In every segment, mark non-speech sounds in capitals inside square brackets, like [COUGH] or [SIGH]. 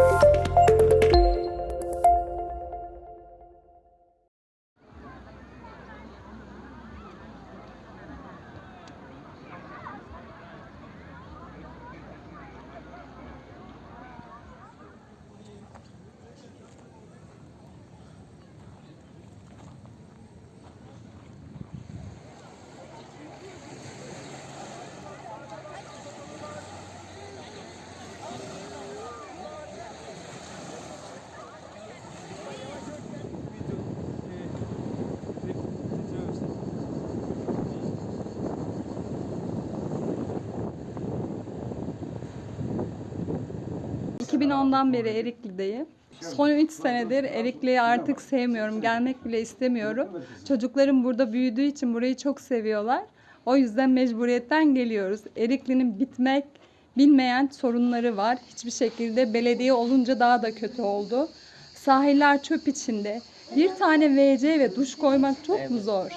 Evet. 2010'dan beri Erikli'deyim. Son 3 senedir Erikli'yi artık sevmiyorum. Gelmek bile istemiyorum. Çocuklarım burada büyüdüğü için burayı çok seviyorlar. O yüzden mecburiyetten geliyoruz. Erikli'nin bitmek bilmeyen sorunları var. Hiçbir şekilde belediye olunca daha da kötü oldu. Sahiller çöp içinde. Bir tane WC ve duş koymak çok mu zor?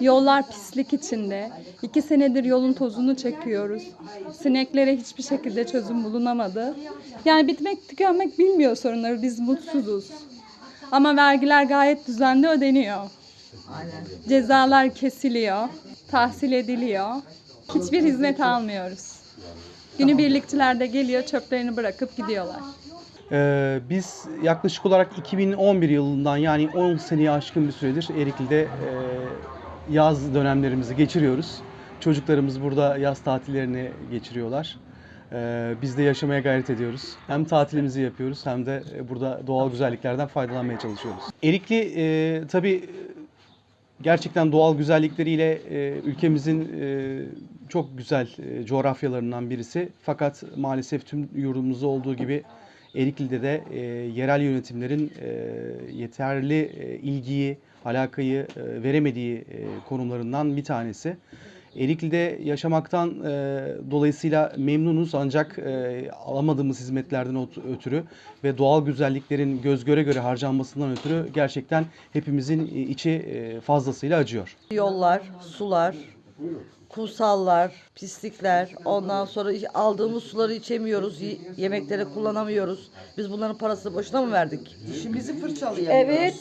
Yollar pislik içinde. İki senedir yolun tozunu çekiyoruz. Sineklere hiçbir şekilde çözüm bulunamadı. Yani bitmek tükenmek bilmiyor sorunları. Biz mutsuzuz. Ama vergiler gayet düzenli ödeniyor. Cezalar kesiliyor. Tahsil ediliyor. Hiçbir hizmet almıyoruz. Günübirlikçiler de geliyor çöplerini bırakıp gidiyorlar. Ee, biz yaklaşık olarak 2011 yılından yani 10 seneye aşkın bir süredir Erikli'de e, yaz dönemlerimizi geçiriyoruz. Çocuklarımız burada yaz tatillerini geçiriyorlar. Ee, biz de yaşamaya gayret ediyoruz. Hem tatilimizi yapıyoruz hem de e, burada doğal güzelliklerden faydalanmaya çalışıyoruz. Erikli e, tabii gerçekten doğal güzellikleriyle e, ülkemizin e, çok güzel e, coğrafyalarından birisi. Fakat maalesef tüm yurdumuzda olduğu gibi Erikli'de de e, yerel yönetimlerin e, yeterli e, ilgiyi, alakayı e, veremediği e, konumlarından bir tanesi. Erikli'de yaşamaktan e, dolayısıyla memnunuz ancak e, alamadığımız hizmetlerden ötürü ve doğal güzelliklerin göz göre göre harcanmasından ötürü gerçekten hepimizin e, içi e, fazlasıyla acıyor. Yollar, sular, kumsallar, pislikler, ondan sonra aldığımız suları içemiyoruz, y- yemeklere kullanamıyoruz. Biz bunların parasını boşuna mı verdik? Dişimizi fırçalayamıyoruz. Evet.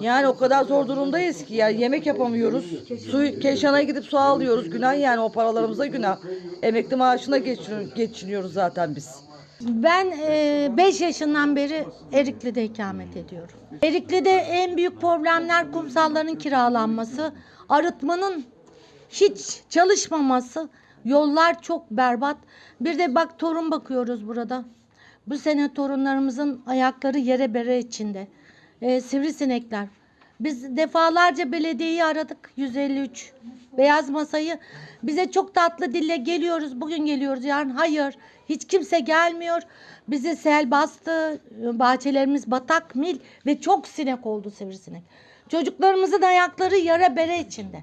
Yani o kadar zor durumdayız ki yani yemek yapamıyoruz. Su Keşan'a gidip su alıyoruz. Günah yani o paralarımıza günah. Emekli maaşına geçiniyor- geçiniyoruz zaten biz. Ben 5 yaşından beri Erikli'de ikamet ediyorum. Erikli'de en büyük problemler kumsalların kiralanması, arıtmanın hiç çalışmaması, yollar çok berbat. Bir de bak torun bakıyoruz burada. Bu sene torunlarımızın ayakları yere bere içinde. Ee, sivrisinekler. Biz defalarca belediyeyi aradık 153 beyaz masayı. Bize çok tatlı dille geliyoruz. Bugün geliyoruz yarın hayır. Hiç kimse gelmiyor. Bizi sel bastı. Bahçelerimiz batak mil ve çok sinek oldu sivrisinek. Çocuklarımızın ayakları yara bere içinde.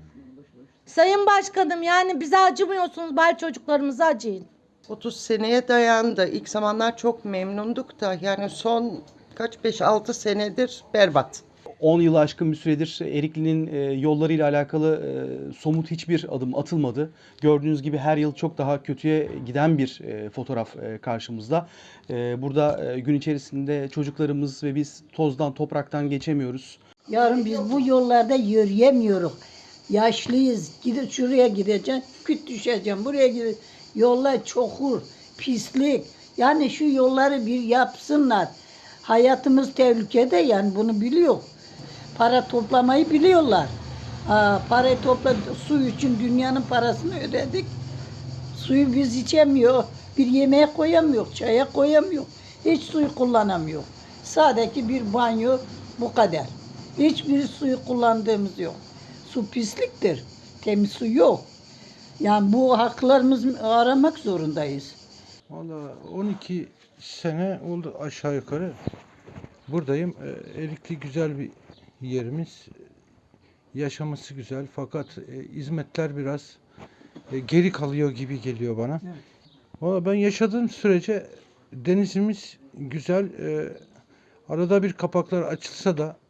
Sayın Başkanım yani bize acımıyorsunuz. Bari çocuklarımıza acıyın. 30 seneye dayandı. İlk zamanlar çok memnunduk da yani son kaç 5-6 senedir berbat. 10 yılı aşkın bir süredir Erikli'nin e, yollarıyla alakalı e, somut hiçbir adım atılmadı. Gördüğünüz gibi her yıl çok daha kötüye giden bir e, fotoğraf karşımızda. Burada gün içerisinde çocuklarımız ve biz tozdan topraktan geçemiyoruz. Yarın biz bu yollarda yürüyemiyoruz. Yaşlıyız. Gidip şuraya gideceğim. Küt düşeceğim. Buraya gideceğim. Yollar çokur, pislik. Yani şu yolları bir yapsınlar. Hayatımız tehlikede yani bunu biliyor. Para toplamayı biliyorlar. Aa, parayı topla su için dünyanın parasını ödedik. Suyu biz içemiyor. Bir yemeğe koyamıyor, çaya koyamıyor. Hiç suyu kullanamıyor. Sadece bir banyo bu kadar. Hiçbir suyu kullandığımız yok. Su pisliktir. Temiz su yok. Yani bu haklarımızı aramak zorundayız. Valla 12 sene oldu aşağı yukarı. Buradayım. Ee, Erikli güzel bir yerimiz. Yaşaması güzel fakat e, hizmetler biraz e, geri kalıyor gibi geliyor bana. Valla ben yaşadığım sürece denizimiz güzel. Arada bir kapaklar açılsa da e,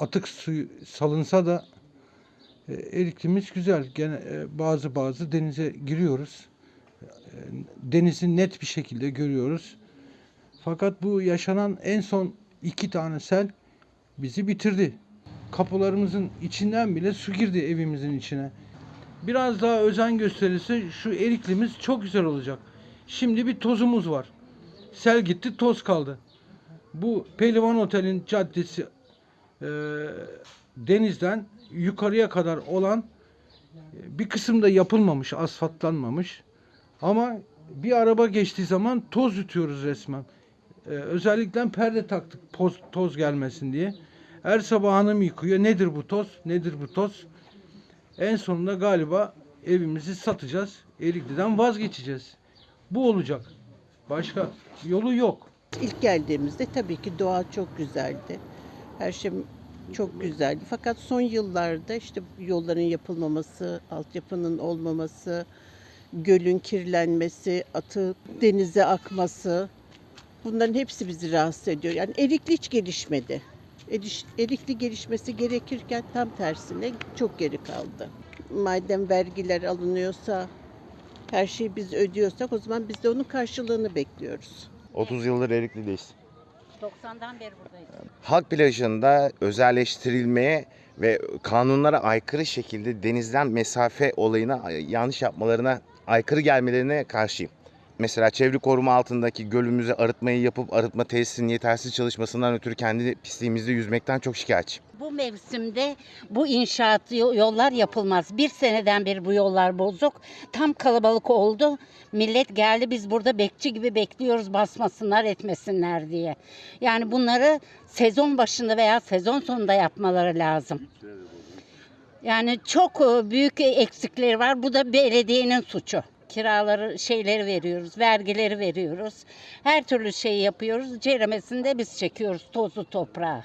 atık suyu salınsa da e, Eriklimiz güzel. Gene e, bazı bazı denize giriyoruz. E, Denizi net bir şekilde görüyoruz. Fakat bu yaşanan en son iki tane sel bizi bitirdi. Kapılarımızın içinden bile su girdi evimizin içine. Biraz daha özen gösterilse şu eriklimiz çok güzel olacak. Şimdi bir tozumuz var. Sel gitti toz kaldı. Bu Pehlivan Otel'in caddesi e, denizden yukarıya kadar olan e, bir kısımda yapılmamış, asfaltlanmamış. Ama bir araba geçtiği zaman toz yutuyoruz resmen. E, özellikle perde taktık toz, toz gelmesin diye. Her sabah hanım yıkıyor. Nedir bu toz? Nedir bu toz? En sonunda galiba evimizi satacağız. Erikli'den vazgeçeceğiz. Bu olacak. Başka yolu yok. İlk geldiğimizde tabii ki doğa çok güzeldi. Her şey çok güzeldi. Fakat son yıllarda işte yolların yapılmaması, altyapının olmaması, gölün kirlenmesi, atı denize akması bunların hepsi bizi rahatsız ediyor. Yani Erikli hiç gelişmedi. Eriş- Erikli gelişmesi gerekirken tam tersine çok geri kaldı. Madem vergiler alınıyorsa, her şeyi biz ödüyorsak o zaman biz de onun karşılığını bekliyoruz. 30 yıldır Erikli'deyiz. 90'dan beri buradayız. Halk plajında özelleştirilmeye ve kanunlara aykırı şekilde denizden mesafe olayına yanlış yapmalarına aykırı gelmelerine karşıyım. Mesela çevre koruma altındaki gölümüzü arıtmayı yapıp arıtma tesisinin yetersiz çalışmasından ötürü kendi pisliğimizde yüzmekten çok şikayetçiyim. Bu mevsimde bu inşaat yo- yollar yapılmaz. Bir seneden beri bu yollar bozuk. Tam kalabalık oldu. Millet geldi biz burada bekçi gibi bekliyoruz basmasınlar etmesinler diye. Yani bunları sezon başında veya sezon sonunda yapmaları lazım. Yani çok e, büyük eksikleri var. Bu da belediyenin suçu. Kiraları, şeyleri veriyoruz, vergileri veriyoruz. Her türlü şeyi yapıyoruz. Ceremesini de biz çekiyoruz tozu toprağı.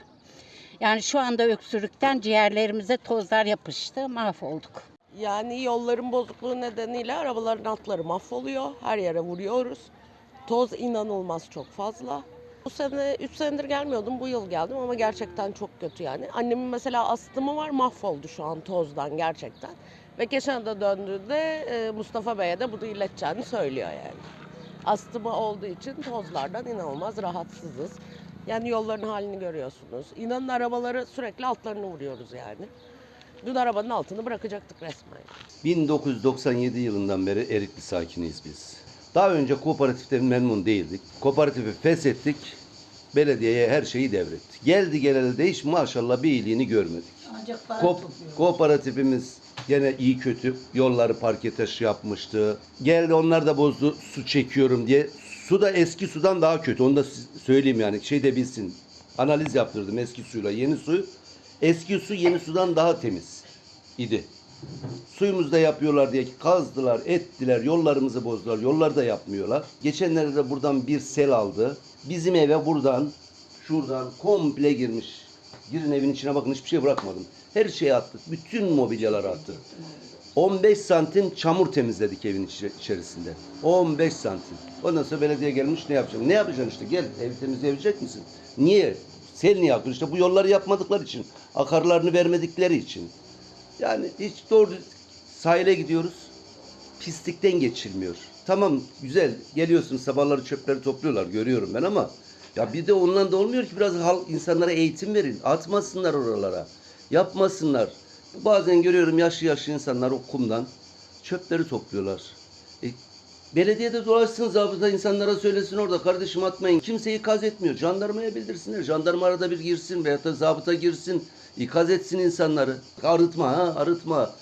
Yani şu anda öksürükten ciğerlerimize tozlar yapıştı, mahvolduk. Yani yolların bozukluğu nedeniyle arabaların altları mahvoluyor. Her yere vuruyoruz. Toz inanılmaz çok fazla. Bu sene 3 senedir gelmiyordum. Bu yıl geldim ama gerçekten çok kötü yani. Annemin mesela astımı var mahvoldu şu an tozdan gerçekten. Ve geçen de döndüğünde e, Mustafa Bey'e de bunu ileteceğini söylüyor yani. Astımı olduğu için tozlardan inanılmaz rahatsızız. Yani yolların halini görüyorsunuz. İnanın arabaları sürekli altlarını vuruyoruz yani. Dün arabanın altını bırakacaktık resmen. 1997 yılından beri Erikli sakiniyiz biz. Daha önce kooperatiften memnun değildik. Kooperatifi feshettik. Belediyeye her şeyi devrettik. Geldi geleli de hiç maşallah bir iyiliğini görmedik. Ancak para Ko- topluyor. kooperatifimiz gene iyi kötü yolları parke taşı yapmıştı. Geldi onlar da bozdu su çekiyorum diye. Su da eski sudan daha kötü. Onu da söyleyeyim yani şey de bilsin. Analiz yaptırdım eski suyla yeni su. Eski su yeni sudan daha temiz idi. Suyumuzda yapıyorlar diye kazdılar, ettiler, yollarımızı bozdular. Yolları da yapmıyorlar. Geçenlerde de buradan bir sel aldı. Bizim eve buradan, şuradan komple girmiş. Girin evin içine bakın hiçbir şey bırakmadım. Her şeyi attık. Bütün mobilyaları attık. 15 santim çamur temizledik evin içerisinde. 15 santim. Ondan sonra belediye gelmiş ne yapacağım? Ne yapacaksın işte gel evi temizleyebilecek misin? Niye? Sel niye akıyor? İşte bu yolları yapmadıkları için. Akarlarını vermedikleri için. Yani hiç doğru sahile gidiyoruz. Pislikten geçilmiyor. Tamam güzel geliyorsun sabahları çöpleri topluyorlar görüyorum ben ama ya bir de ondan da olmuyor ki biraz halk insanlara eğitim verin. Atmasınlar oralara. Yapmasınlar. Bazen görüyorum yaşlı yaşlı insanlar o kumdan çöpleri topluyorlar. E, belediyede dolaşsın zabıta insanlara söylesin orada kardeşim atmayın. Kimse ikaz etmiyor. Jandarmaya bildirsinler. Jandarma arada bir girsin veyahut da zabıta girsin. ikaz etsin insanları. Arıtma ha arıtma.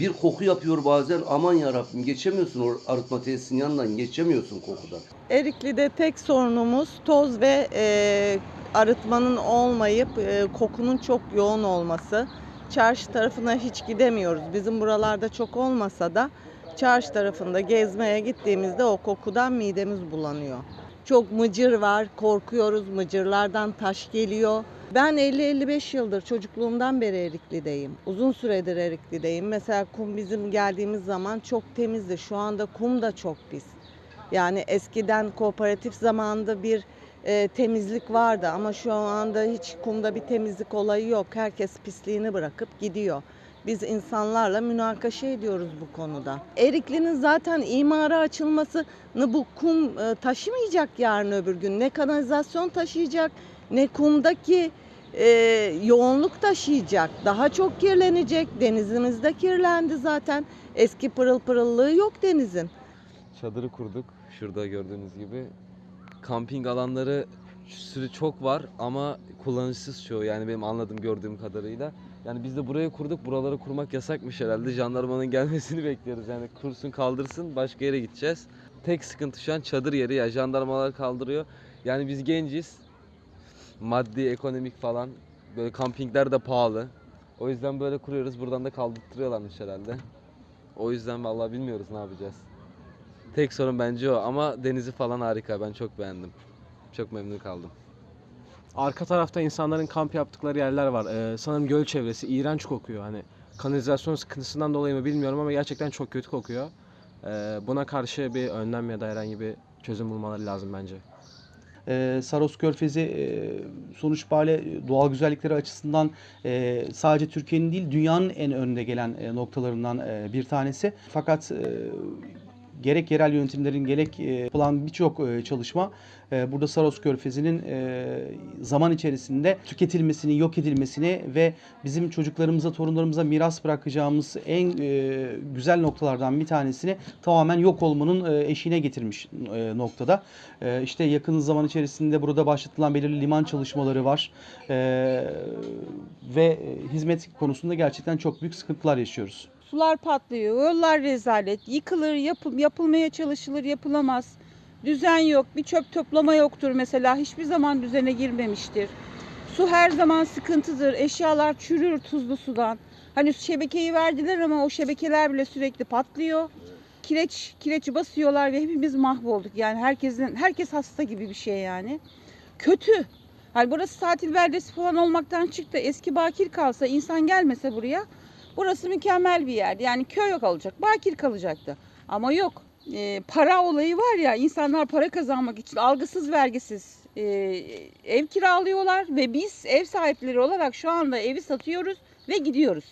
Bir koku yapıyor bazen. Aman ya Rabbim geçemiyorsun o arıtma tesisinin yanından geçemiyorsun kokudan. Erikli'de tek sorunumuz toz ve e, arıtmanın olmayıp e, kokunun çok yoğun olması. Çarşı tarafına hiç gidemiyoruz. Bizim buralarda çok olmasa da çarşı tarafında gezmeye gittiğimizde o kokudan midemiz bulanıyor. Çok mıcır var, korkuyoruz. Mıcırlardan taş geliyor. Ben 50-55 yıldır çocukluğumdan beri Erikli'deyim. Uzun süredir Erikli'deyim. Mesela kum bizim geldiğimiz zaman çok temizdi. Şu anda kum da çok pis. Yani eskiden kooperatif zamanında bir e, temizlik vardı ama şu anda hiç kumda bir temizlik olayı yok. Herkes pisliğini bırakıp gidiyor. Biz insanlarla münakaşa ediyoruz bu konuda. Erikli'nin zaten imara açılmasını bu kum e, taşımayacak yarın öbür gün. Ne kanalizasyon taşıyacak ne kumdaki e, yoğunluk taşıyacak. Daha çok kirlenecek. Denizimiz de kirlendi zaten. Eski pırıl pırıllığı yok denizin. Çadırı kurduk şurada gördüğünüz gibi. Kamping alanları sürü çok var ama kullanışsız çoğu yani benim anladığım gördüğüm kadarıyla. Yani biz de burayı kurduk. Buraları kurmak yasakmış herhalde. Jandarmanın [LAUGHS] gelmesini bekliyoruz. Yani kursun kaldırsın başka yere gideceğiz. Tek sıkıntı şu an çadır yeri ya. Jandarmalar kaldırıyor. Yani biz genciz. Maddi, ekonomik falan. Böyle kampingler de pahalı. O yüzden böyle kuruyoruz. Buradan da kaldırtıyorlarmış herhalde. O yüzden vallahi bilmiyoruz ne yapacağız. Tek sorun bence o ama denizi falan harika. Ben çok beğendim. Çok memnun kaldım. Arka tarafta insanların kamp yaptıkları yerler var. Ee, sanırım göl çevresi iğrenç kokuyor. Hani kanalizasyon sıkıntısından dolayı mı bilmiyorum ama gerçekten çok kötü kokuyor. Ee, buna karşı bir önlem ya da herhangi bir çözüm bulmaları lazım bence. Ee, Saros Körfezi e, sonuç böyle doğal güzellikleri açısından e, sadece Türkiye'nin değil dünyanın en önde gelen e, noktalarından e, bir tanesi. Fakat e, gerek yerel yönetimlerin gerek e, yapılan birçok e, çalışma e, burada Saros Körfezi'nin zaman içerisinde tüketilmesini, yok edilmesini ve bizim çocuklarımıza, torunlarımıza miras bırakacağımız en güzel noktalardan bir tanesini tamamen yok olmanın eşiğine getirmiş noktada. İşte yakın zaman içerisinde burada başlatılan belirli liman çalışmaları var ve hizmet konusunda gerçekten çok büyük sıkıntılar yaşıyoruz. Sular patlıyor, yollar rezalet, yıkılır, yapıl, yapılmaya çalışılır, yapılamaz. Düzen yok, bir çöp toplama yoktur mesela, hiçbir zaman düzene girmemiştir. Su her zaman sıkıntıdır, eşyalar çürür tuzlu sudan. Hani şebekeyi verdiler ama o şebekeler bile sürekli patlıyor. Kireç, kireç basıyorlar ve hepimiz mahvolduk. Yani herkesin, herkes hasta gibi bir şey yani. Kötü. Hani burası tatil beldesi falan olmaktan çıktı. Eski bakir kalsa, insan gelmese buraya Burası mükemmel bir yer. Yani köy kalacak, bakir kalacaktı. Ama yok. Ee, para olayı var ya, insanlar para kazanmak için algısız vergisiz e, ev kiralıyorlar ve biz ev sahipleri olarak şu anda evi satıyoruz ve gidiyoruz.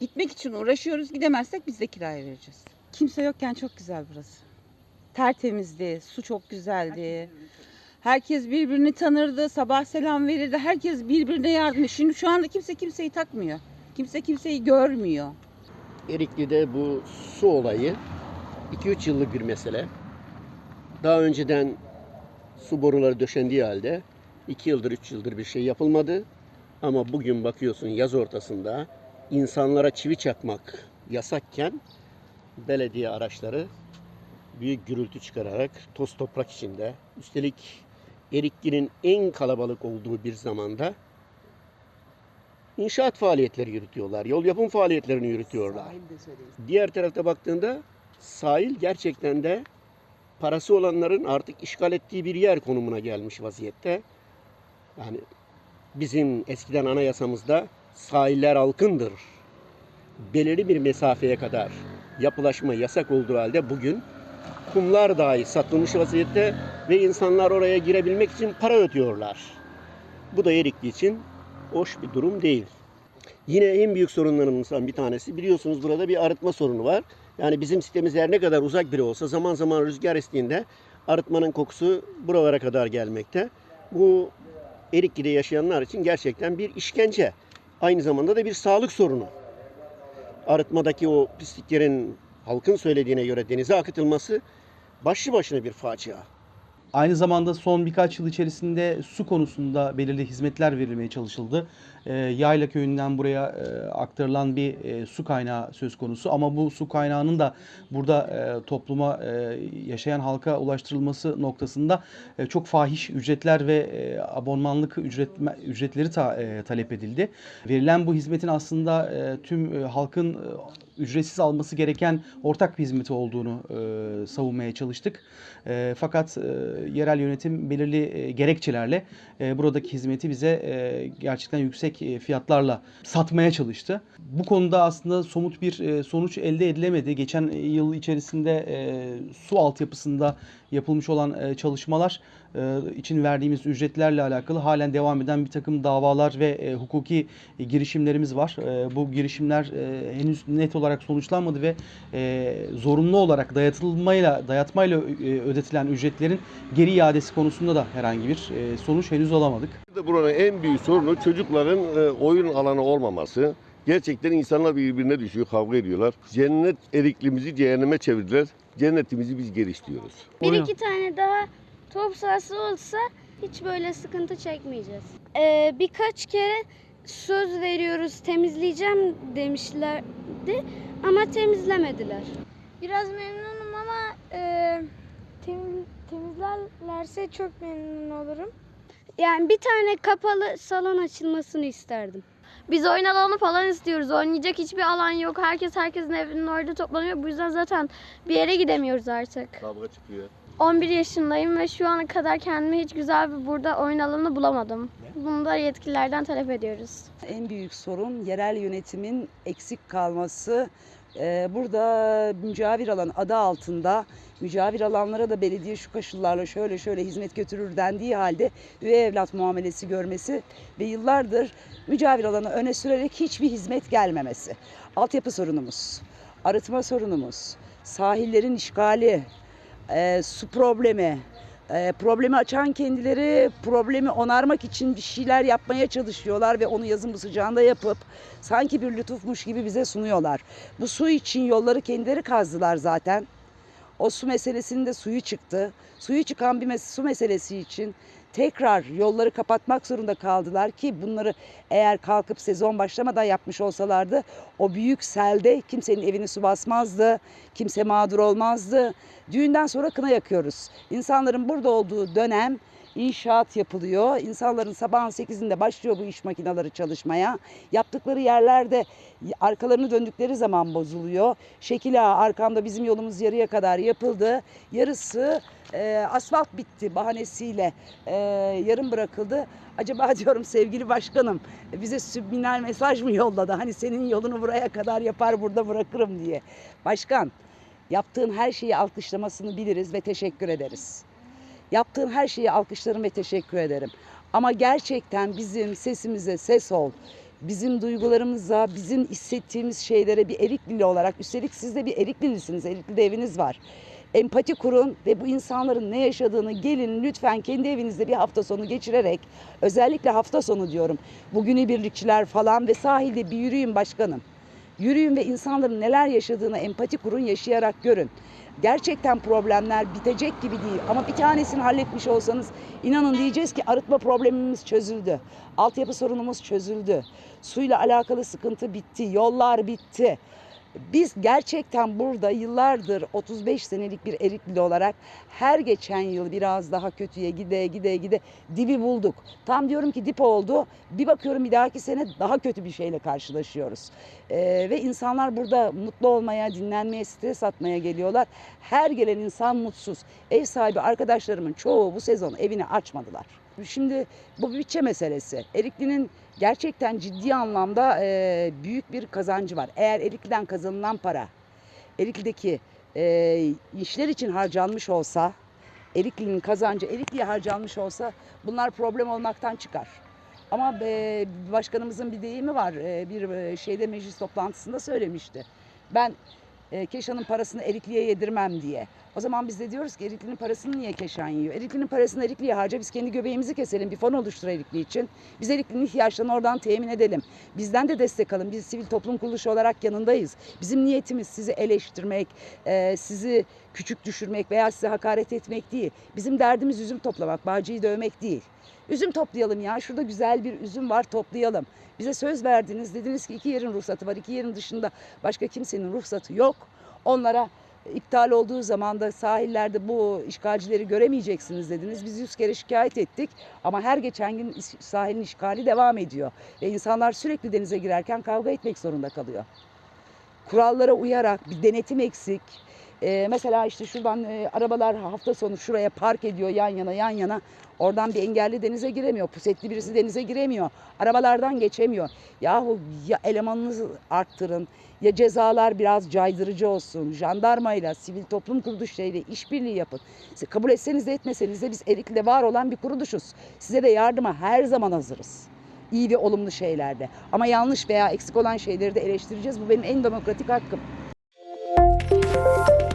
Gitmek için uğraşıyoruz. Gidemezsek biz de kiraya vereceğiz. Kimse yokken çok güzel burası. Tertemizdi, su çok güzeldi. Herkes birbirini tanırdı, sabah selam verirdi. Herkes birbirine yardım. Şimdi şu anda kimse kimseyi takmıyor. Kimse kimseyi görmüyor. Erikli'de bu su olayı 2-3 yıllık bir mesele. Daha önceden su boruları döşendiği halde 2 yıldır 3 yıldır bir şey yapılmadı. Ama bugün bakıyorsun yaz ortasında insanlara çivi çakmak yasakken belediye araçları büyük gürültü çıkararak toz toprak içinde üstelik Erikli'nin en kalabalık olduğu bir zamanda inşaat faaliyetleri yürütüyorlar. Yol yapım faaliyetlerini yürütüyorlar. Diğer tarafta baktığında sahil gerçekten de parası olanların artık işgal ettiği bir yer konumuna gelmiş vaziyette. Yani bizim eskiden anayasamızda sahiller halkındır. Belirli bir mesafeye kadar yapılaşma yasak olduğu halde bugün kumlar dahi satılmış vaziyette ve insanlar oraya girebilmek için para ödüyorlar. Bu da Erikli için hoş bir durum değil. Yine en büyük sorunlarımızdan bir tanesi biliyorsunuz burada bir arıtma sorunu var. Yani bizim sitemiz her ne kadar uzak biri olsa zaman zaman rüzgar estiğinde arıtmanın kokusu buralara kadar gelmekte. Bu Erikli'de yaşayanlar için gerçekten bir işkence. Aynı zamanda da bir sağlık sorunu. Arıtmadaki o pisliklerin halkın söylediğine göre denize akıtılması başlı başına bir facia. Aynı zamanda son birkaç yıl içerisinde su konusunda belirli hizmetler verilmeye çalışıldı. E, Yayla köyünden buraya e, aktarılan bir e, su kaynağı söz konusu ama bu su kaynağının da burada e, topluma yaşayan halka ulaştırılması noktasında çok fahiş ücretler ve abonmanlık ücret, ücretleri ta- talep edildi. Verilen bu hizmetin aslında tüm halkın ücretsiz alması gereken ortak bir hizmeti olduğunu e, savunmaya çalıştık. E, fakat e, yerel yönetim belirli e, gerekçelerle e, buradaki hizmeti bize e, gerçekten yüksek e, fiyatlarla satmaya çalıştı. Bu konuda aslında somut bir e, sonuç elde edilemedi. Geçen yıl içerisinde e, su altyapısında yapılmış olan e, çalışmalar e, için verdiğimiz ücretlerle alakalı halen devam eden bir takım davalar ve e, hukuki girişimlerimiz var. Bu girişimler henüz net olarak sonuçlanmadı ve zorunlu olarak dayatılmayla dayatmayla ödetilen ücretlerin geri iadesi konusunda da herhangi bir sonuç henüz alamadık. Buranın en büyük sorunu çocukların oyun alanı olmaması. Gerçekten insanlar birbirine düşüyor, kavga ediyorlar. Cennet eriklimizi cehenneme çevirdiler. Cennetimizi biz geri istiyoruz. Bir iki tane daha top sahası olsa hiç böyle sıkıntı çekmeyeceğiz. Ee, birkaç kere söz veriyoruz temizleyeceğim demişlerdi ama temizlemediler. Biraz memnunum ama e, temizlerlerse çok memnun olurum. Yani bir tane kapalı salon açılmasını isterdim. Biz oyun alanı falan istiyoruz. Oynayacak hiçbir alan yok. Herkes herkesin evinin orada toplanıyor. Bu yüzden zaten bir yere gidemiyoruz artık. Kavga çıkıyor. 11 yaşındayım ve şu ana kadar kendime hiç güzel bir burada oyun alanı bulamadım. Bunu da yetkililerden talep ediyoruz. En büyük sorun yerel yönetimin eksik kalması. Ee, burada mücavir alan adı altında mücavir alanlara da belediye şu koşullarla şöyle şöyle hizmet götürür dendiği halde üvey evlat muamelesi görmesi ve yıllardır mücavir alanı öne sürerek hiçbir hizmet gelmemesi. Altyapı sorunumuz, arıtma sorunumuz, sahillerin işgali, e, su problemi, e, problemi açan kendileri problemi onarmak için bir şeyler yapmaya çalışıyorlar ve onu yazın bu sıcağında yapıp sanki bir lütufmuş gibi bize sunuyorlar. Bu su için yolları kendileri kazdılar zaten. O su meselesinde suyu çıktı. Suyu çıkan bir mes- su meselesi için tekrar yolları kapatmak zorunda kaldılar ki bunları eğer kalkıp sezon başlamadan yapmış olsalardı o büyük selde kimsenin evini su basmazdı, kimse mağdur olmazdı. Düğünden sonra kına yakıyoruz. İnsanların burada olduğu dönem inşaat yapılıyor. İnsanların sabahın 8'inde başlıyor bu iş makineleri çalışmaya. Yaptıkları yerlerde arkalarını döndükleri zaman bozuluyor. Şekil ağa arkamda bizim yolumuz yarıya kadar yapıldı. Yarısı e, asfalt bitti bahanesiyle e, yarım bırakıldı. Acaba [LAUGHS] diyorum sevgili başkanım bize subliminal mesaj mı yolladı? Hani senin yolunu buraya kadar yapar burada bırakırım diye. Başkan yaptığın her şeyi alkışlamasını biliriz ve teşekkür ederiz. Yaptığın her şeyi alkışlarım ve teşekkür ederim. Ama gerçekten bizim sesimize ses ol. Bizim duygularımıza, bizim hissettiğimiz şeylere bir Eriklili olarak, üstelik siz de bir Eriklilisiniz, Erikli'de eviniz var. Empati kurun ve bu insanların ne yaşadığını gelin lütfen kendi evinizde bir hafta sonu geçirerek, özellikle hafta sonu diyorum, bugünü birlikçiler falan ve sahilde bir yürüyün başkanım. Yürüyün ve insanların neler yaşadığını empati kurun, yaşayarak görün. Gerçekten problemler bitecek gibi değil ama bir tanesini halletmiş olsanız inanın diyeceğiz ki arıtma problemimiz çözüldü. Altyapı sorunumuz çözüldü. Suyla alakalı sıkıntı bitti, yollar bitti. Biz gerçekten burada yıllardır 35 senelik bir Erikli olarak her geçen yıl biraz daha kötüye gide gide gide dibi bulduk. Tam diyorum ki dip oldu. Bir bakıyorum bir dahaki sene daha kötü bir şeyle karşılaşıyoruz. Ee, ve insanlar burada mutlu olmaya, dinlenmeye, stres atmaya geliyorlar. Her gelen insan mutsuz. Ev sahibi arkadaşlarımın çoğu bu sezon evini açmadılar. Şimdi bu bütçe meselesi. Erikli'nin gerçekten ciddi anlamda e, büyük bir kazancı var. Eğer Erikli'den kazanılan para Erikli'deki e, işler için harcanmış olsa, Erikli'nin kazancı Erikli'ye harcanmış olsa bunlar problem olmaktan çıkar. Ama e, başkanımızın bir deyimi var. E, bir e, şeyde meclis toplantısında söylemişti. Ben e, Keşan'ın parasını Erikli'ye yedirmem diye. O zaman biz de diyoruz ki Erikli'nin parasını niye Keşan yiyor? Erikli'nin parasını Erikli'ye harca biz kendi göbeğimizi keselim. Bir fon oluştur Erikli için. Biz Erikli'nin ihtiyaçlarını oradan temin edelim. Bizden de destek alın. Biz sivil toplum kuruluşu olarak yanındayız. Bizim niyetimiz sizi eleştirmek, e, sizi küçük düşürmek veya size hakaret etmek değil. Bizim derdimiz üzüm toplamak, bağcıyı dövmek değil. Üzüm toplayalım ya. Şurada güzel bir üzüm var toplayalım. Bize söz verdiniz. Dediniz ki iki yerin ruhsatı var. İki yerin dışında başka kimsenin ruhsatı yok. Onlara iptal olduğu zaman da sahillerde bu işgalcileri göremeyeceksiniz dediniz. Biz yüz kere şikayet ettik ama her geçen gün sahilin işgali devam ediyor. Ve insanlar sürekli denize girerken kavga etmek zorunda kalıyor. Kurallara uyarak bir denetim eksik, Ee, mesela işte şuradan e, arabalar hafta sonu şuraya park ediyor yan yana yan yana. Oradan bir engelli denize giremiyor. Pusetli birisi denize giremiyor. Arabalardan geçemiyor. Yahu ya elemanınızı arttırın ya cezalar biraz caydırıcı olsun. Jandarmayla, sivil toplum kuruluşlarıyla işbirliği yapın. Siz kabul etseniz de etmeseniz de biz Erikli'de var olan bir kuruluşuz. Size de yardıma her zaman hazırız iyi ve olumlu şeylerde. Ama yanlış veya eksik olan şeyleri de eleştireceğiz. Bu benim en demokratik hakkım. Müzik